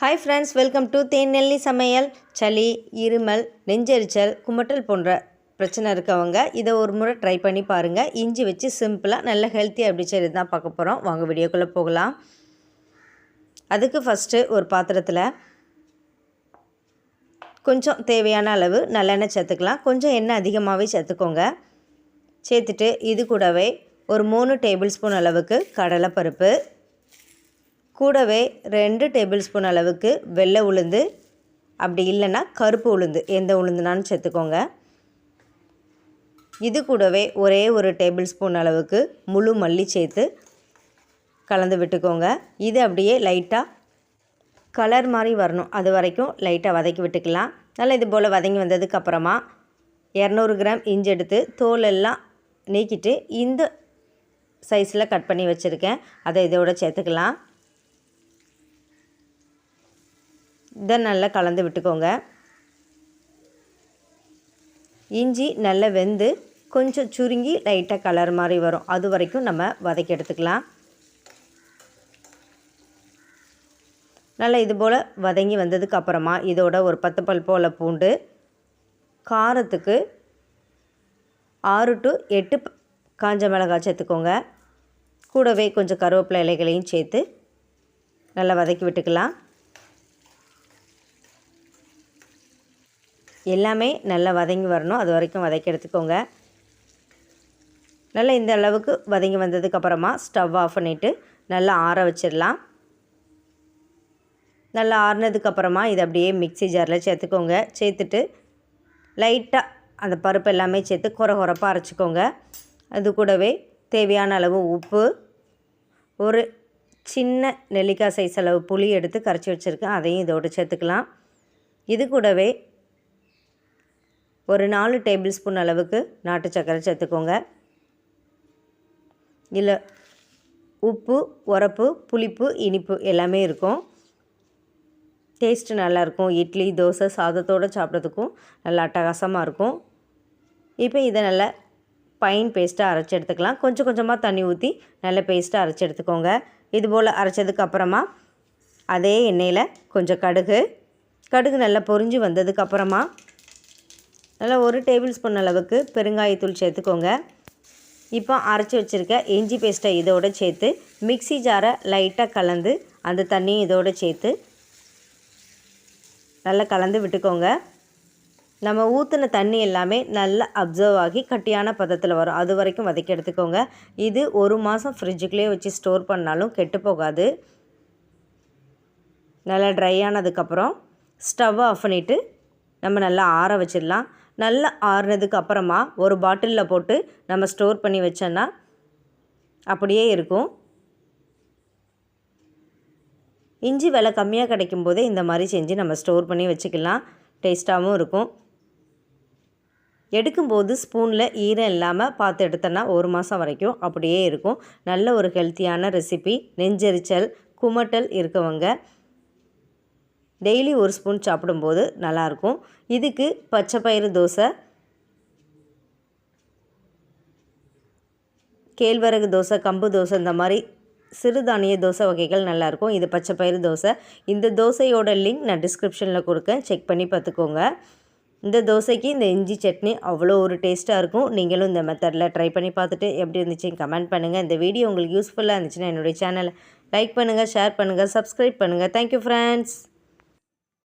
Hi friends welcome to Thenelli சமையல். சளி இருமல் நெஞ்செரிச்சல் குமட்டல் போன்ற பிரச்சனை இருக்கவங்க இதை ஒரு முறை ட்ரை பண்ணி பாருங்கள் இஞ்சி வச்சு சிம்பிளாக நல்ல ஹெல்த்தியாக அப்படி செய்து தான் பார்க்க போகிறோம் வாங்க வீடியோக்குள்ளே போகலாம். அதுக்கு ஃபஸ்ட்டு ஒரு பாத்திரத்தில் கொஞ்சம் தேவையான அளவு நல்லெண்ணெய் சேர்த்துக்கலாம். கொஞ்சம் எண்ணெய் அதிகமாகவே சேர்த்துக்கோங்க. சேர்த்துட்டு இது கூடவே ஒரு மூணு டேபிள் ஸ்பூன் அளவுக்கு கடலைப்பருப்பு கூடவே ரெண்டு டேபிள் ஸ்பூன் அளவுக்கு வெள்ளை உளுந்து அப்படி இல்லைன்னா கருப்பு உளுந்து எந்த உளுந்துனாலும் சேர்த்துக்கோங்க. இது கூடவே ஒரே ஒரு டேபிள் ஸ்பூன் அளவுக்கு முழு மல்லி சேர்த்து கலந்து விட்டுக்கோங்க. இது அப்படியே லைட்டாக கலர் மாதிரி வரணும். அது வரைக்கும் லைட்டாக வதக்கி விட்டுக்கலாம். நல்லா இது போல் வதங்கி வந்ததுக்கப்புறமா இரநூறு கிராம் இஞ்சி எடுத்து தோல் எல்லாம் நீக்கிட்டு இந்த சைஸில் கட் பண்ணி வச்சுருக்கேன். அதை இதோட சேர்த்துக்கலாம். இதை நல்லா கலந்து விட்டுக்கோங்க. இஞ்சி நல்லா வெந்து கொஞ்சம் சுருங்கி லைட்டாக கலர் மாதிரி வரும். அது வரைக்கும் நம்ம வதக்கி எடுத்துக்கலாம். நல்லா இது போல் வதங்கி வந்ததுக்கு அப்புறமா இதோட ஒரு பத்து பல் போல் பூண்டு காரத்துக்கு ஆறு டு எட்டு காஞ்ச மிளகாய் சேர்த்துக்கோங்க. கூடவே கொஞ்சம் கருவேப்பிலை இலைகளையும் சேர்த்து நல்லா வதக்கி விட்டுக்கலாம். எல்லாமே நல்லா வதங்கி வரணும். அது வரைக்கும் வதக்கி எடுத்துக்கோங்க நல்லா இந்த அளவுக்கு வதங்கி வந்ததுக்கப்புறமா ஸ்டவ் ஆஃப் பண்ணிவிட்டு நல்லா ஆற வச்சிடலாம். நல்லா ஆறுனதுக்கப்புறமா இதை அப்படியே மிக்சி ஜாரில் சேர்த்துக்கோங்க. சேர்த்துட்டு லைட்டாக அந்த பருப்பு எல்லாமே சேர்த்து குறை குறைப்பாக அரைச்சிக்கோங்க. அது கூடவே தேவையான அளவு உப்பு ஒரு சின்ன நெல்லிக்காய் சைஸ் அளவு புளி எடுத்து கரைச்சி வச்சுருக்கேன். அதையும் இதோடு சேர்த்துக்கலாம். இது கூடவே ஒரு நாலு டேபிள் ஸ்பூன் அளவுக்கு நாட்டு சர்க்கரை சேர்த்துக்கோங்க. இதில் உப்பு உரப்பு புளிப்பு இனிப்பு எல்லாமே இருக்கும். டேஸ்ட்டு நல்லாயிருக்கும் இட்லி தோசை சாதத்தோடு சாப்பிட்றதுக்கும் நல்லா அட்டகாசமாக இருக்கும். இப்போ இதை நல்லா பைன் பேஸ்ட்டாக அரைச்சி எடுத்துக்கலாம். கொஞ்சம் கொஞ்சமாக தண்ணி ஊற்றி நல்ல பேஸ்ட்டாக அரைச்சி எடுத்துக்கோங்க. இது போல் அரைச்சதுக்கப்புறமா அதே எண்ணெயில் கொஞ்சம் கடுகு. கடுகு நல்லா பொரிஞ்சு வந்ததுக்கப்புறமா நல்லா ஒரு டேபிள் ஸ்பூன் அளவுக்கு பெருங்காயத்தூள் சேர்த்துக்கோங்க. இப்போ அரைச்சி வச்சுருக்க இஞ்சி பேஸ்ட்டை இதோடு சேர்த்து மிக்சி ஜாரை லைட்டாக கலந்து அந்த தண்ணியும் இதோடு சேர்த்து நல்லா கலந்து விட்டுக்கோங்க. நம்ம ஊற்றின தண்ணி எல்லாமே நல்லா அப்சர்வ் ஆகி கட்டியான பதத்தில் வரும். அது வரைக்கும் வதக்கி எடுத்துக்கோங்க. இது ஒரு மாதம் ஃப்ரிட்ஜுக்குள்ளேயே வச்சு ஸ்டோர் பண்ணாலும் கெட்டு போகாது. நல்லா ட்ரை ஆனதுக்கப்புறம் ஸ்டவ் ஆஃப் பண்ணிவிட்டு நம்ம நல்லா ஆற வச்சிடலாம். நல்லா ஆறுனதுக்கு அப்புறமா ஒரு பாட்டிலில் போட்டு நம்ம ஸ்டோர் பண்ணி வச்சோன்னா அப்படியே இருக்கும். இஞ்சி விலை கம்மியாக கிடைக்கும் போதே இந்த மாதிரி செஞ்சு நம்ம ஸ்டோர் பண்ணி வச்சுக்கலாம். டேஸ்ட்டாகவும் இருக்கும். எடுக்கும்போது ஸ்பூனில் ஈரம் இல்லாமல் பார்த்து எடுத்தோன்னா ஒரு மாதம் வரைக்கும் அப்படியே இருக்கும். நல்ல ஒரு ஹெல்த்தியான ரெசிபி. நெஞ்செரிச்சல் குமட்டல் இருக்கவங்க. டெய்லி ஒரு ஸ்பூன் சாப்பிடும்போது நல்லாயிருக்கும். இதுக்கு பச்சை பயிறு தோசை கேழ்வரகு தோசை கம்பு தோசை இந்த மாதிரி சிறுதானிய தோசை வகைகள் நல்லாயிருக்கும். இது பச்சை பயிறு தோசை. இந்த தோசையோட லிங்க் நான் டிஸ்கிரிப்ஷனில் கொடுக்கேன். செக் பண்ணி பார்த்துக்கோங்க. இந்த தோசைக்கு இந்த இஞ்சி சட்னி அவ்வளோ ஒரு டேஸ்ட்டாக இருக்கும். நீங்களும் இந்த மெத்தடில் ட்ரை பண்ணி பார்த்துட்டு எப்படி இருந்துச்சு கமெண்ட் பண்ணுங்கள் இந்த வீடியோ உங்களுக்கு யூஸ்ஃபுல்லாக இருந்துச்சுன்னா என்னுடைய சேனலை லைக் பண்ணுங்கள் ஷேர் பண்ணுங்கள் சப்ஸ்கிரைப் பண்ணுங்கள் தேங்க்யூ ஃப்ரெண்ட்ஸ்